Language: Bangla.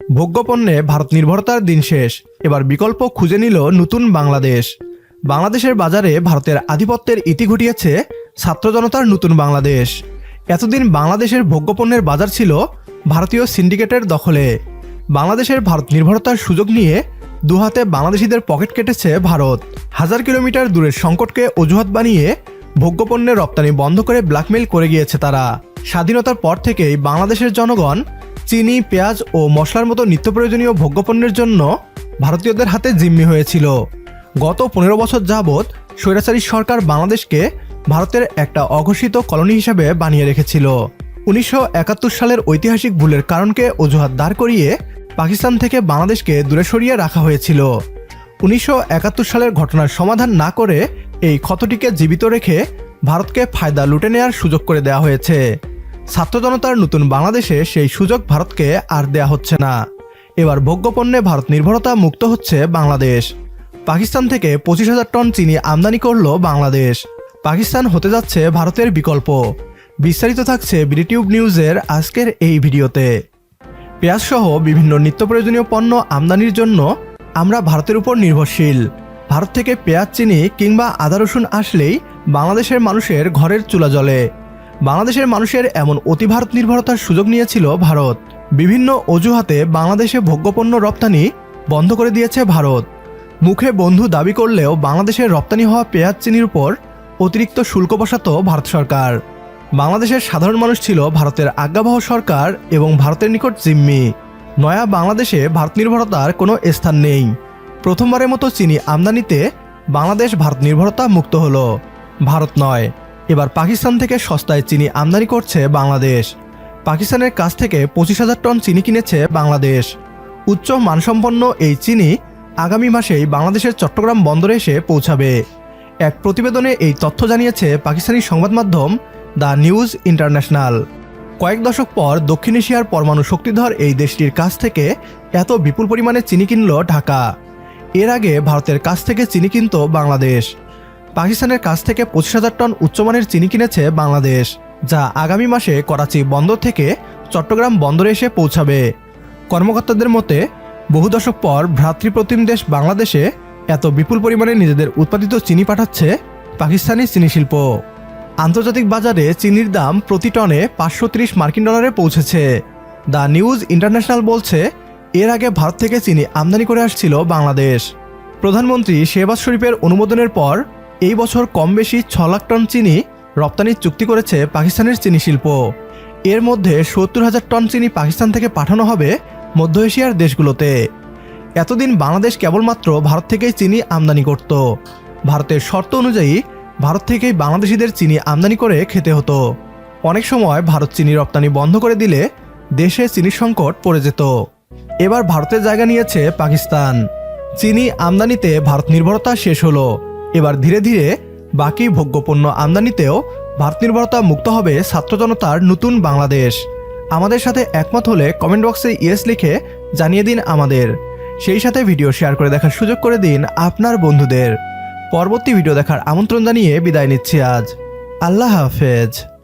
ভোগ্যপণ্যে ভারত নির্ভরতার দিন শেষ। এবার বিকল্প খুঁজে নিল নতুন বাংলাদেশ। বাংলাদেশের বাজারে ভারতের আধিপত্যের ইতি ঘটিয়েছে ছাত্র জনতার নতুন বাংলাদেশ। এতদিন বাংলাদেশের ভোগ্যপণ্যের বাজার ছিল ভারতীয় সিন্ডিকেটের দখলে। বাংলাদেশের ভারত নির্ভরতার সুযোগ নিয়ে দুহাতে বাংলাদেশিদের পকেট কেটেছে ভারত। হাজার কিলোমিটার দূরের সংকটকে অজুহাত বানিয়ে ভোগ্যপণ্যের রপ্তানি বন্ধ করে ব্ল্যাকমেইল করে গিয়েছে তারা। স্বাধীনতার পর থেকেই বাংলাদেশের জনগণ চিনি, পেঁয়াজ ও মশলার মতো নিত্য প্রয়োজনীয় ভোগ্যপণ্যের জন্য ভারতীয়দের হাতে জিম্মি হয়েছিল। গত পনেরো বছর যাবৎ স্বৈরাচারী সরকার বাংলাদেশকে ভারতের একটা অঘোষিত কলোনি হিসেবে বানিয়ে রেখেছিল। উনিশশো একাত্তর সালের ঐতিহাসিক ভুলের কারণকে অজুহাত দাঁড় করিয়ে পাকিস্তান থেকে বাংলাদেশকে দূরে সরিয়ে রাখা হয়েছিল। উনিশশো একাত্তর সালের ঘটনার সমাধান না করে এই ক্ষতটিকে জীবিত রেখে ভারতকে ফায়দা লুটে নেওয়ার সুযোগ করে দেওয়া হয়েছে। ছাত্র জনতার নতুন বাংলাদেশে সেই সুযোগ ভারতকে আর দেয়া হচ্ছে না। এবার ভোগ্যপণ্যে ভারত নির্ভরতা মুক্ত হচ্ছে বাংলাদেশ। পাকিস্তান থেকে পঁচিশ হাজার টন চিনি আমদানি করল বাংলাদেশ। পাকিস্তান হতে যাচ্ছে ভারতের বিকল্প। বিস্তারিত থাকছে ব্রিটিউব নিউজের আজকের এই ভিডিওতে। পেঁয়াজ সহ বিভিন্ন নিত্য প্রয়োজনীয় পণ্য আমদানির জন্য আমরা ভারতের উপর নির্ভরশীল। ভারত থেকে পেঁয়াজ, চিনি কিংবা আদা, রসুন আসলেই বাংলাদেশের মানুষের ঘরের চুলা জ্বলে। বাংলাদেশের মানুষের এমন অতি ভারত নির্ভরতার সুযোগ নিয়েছিল ভারত। বিভিন্ন অজুহাতে বাংলাদেশে ভোগ্যপণ্য রপ্তানি বন্ধ করে দিয়েছে ভারত। মুখে বন্ধু দাবি করলেও বাংলাদেশের রপ্তানি হওয়া পেঁয়াজ চিনির উপর অতিরিক্ত শুল্ক বসাত ভারত সরকার। বাংলাদেশের সাধারণ মানুষ ছিল ভারতের আজ্ঞাবহ সরকার এবং ভারতের নিকট জিম্মি। নয়া বাংলাদেশে ভারত নির্ভরতার কোনো স্থান নেই। প্রথমবারের মতো চিনি আমদানিতে বাংলাদেশ ভারত নির্ভরতা মুক্ত হলো। ভারত নয়। এবার পাকিস্তান থেকে সস্তায় চিনি আমদানি করছে বাংলাদেশ। পাকিস্তানের কাছ থেকে পঁচিশ হাজার টন চিনি কিনেছে বাংলাদেশ। উচ্চ মানসম্পন্ন এই চিনি আগামী মাসেই বাংলাদেশের চট্টগ্রাম বন্দরে এসে পৌঁছাবে। এক প্রতিবেদনে এই তথ্য জানিয়েছে পাকিস্তানি সংবাদ মাধ্যম দ্য নিউজ ইন্টারন্যাশনাল। কয়েক দশক পর দক্ষিণ এশিয়ার পরমাণু শক্তিধর এই দেশটির কাছ থেকে এত বিপুল পরিমাণে চিনি কিনল ঢাকা। এর আগে ভারতের কাছ থেকে চিনি কিনত বাংলাদেশ। পাকিস্তানের কাছ থেকে পঁচিশ হাজার টন উচ্চমানের চিনি কিনেছে বাংলাদেশ, যা আগামী মাসে করাচি বন্দর থেকে চট্টগ্রাম বন্দরে এসে পৌঁছাবে। কর্মকর্তাদের মতে, বহু দশক পর ভ্রাতৃপ্রতিম দেশ বাংলাদেশে এত বিপুল পরিমাণে নিজেদের উৎপাদিত চিনি পাঠাচ্ছে পাকিস্তানি চিনি শিল্প। আন্তর্জাতিক বাজারে চিনির দাম প্রতি টনে পাঁচশো ত্রিশ মার্কিন ডলারে পৌঁছেছে। দ্য নিউজ ইন্টারন্যাশনাল বলছে, এর আগে ভারত থেকে চিনি আমদানি করে আসছিল বাংলাদেশ। প্রধানমন্ত্রী শেহবাজ শরীফের অনুমোদনের পর এই বছর কম বেশি ছ লাখ টন চিনি রপ্তানির চুক্তি করেছে পাকিস্তানের চিনি শিল্প। এর মধ্যে সত্তর হাজার টন চিনি পাকিস্তান থেকে পাঠানো হবে মধ্য এশিয়ার দেশগুলোতে। এতদিন বাংলাদেশ কেবলমাত্র ভারত থেকেই চিনি আমদানি করত। ভারতের শর্ত অনুযায়ী ভারত থেকেই বাংলাদেশিদের চিনি আমদানি করে খেতে হতো। অনেক সময় ভারত চিনি রপ্তানি বন্ধ করে দিলে দেশে চিনির সংকট পড়ে যেত। এবার ভারতের জায়গা নিয়েছে পাকিস্তান। চিনি আমদানিতে ভারত নির্ভরতা শেষ হলো। এবার ধীরে ধীরে বাকি ভোগ্যপণ্য আমদানিতেও ভারত নির্ভরতা মুক্ত হবে ছাত্র জনতার নতুন বাংলাদেশ। আমাদের সাথে একমত হলে কমেন্ট বক্সে ইয়েস লিখে জানিয়ে দিন আমাদের। সেই সাথে ভিডিও শেয়ার করে দেখার সুযোগ করে দিন আপনার বন্ধুদের। পরবর্তী ভিডিও দেখার আমন্ত্রণ জানিয়ে বিদায় নিচ্ছি আজ। আল্লাহ হাফেজ।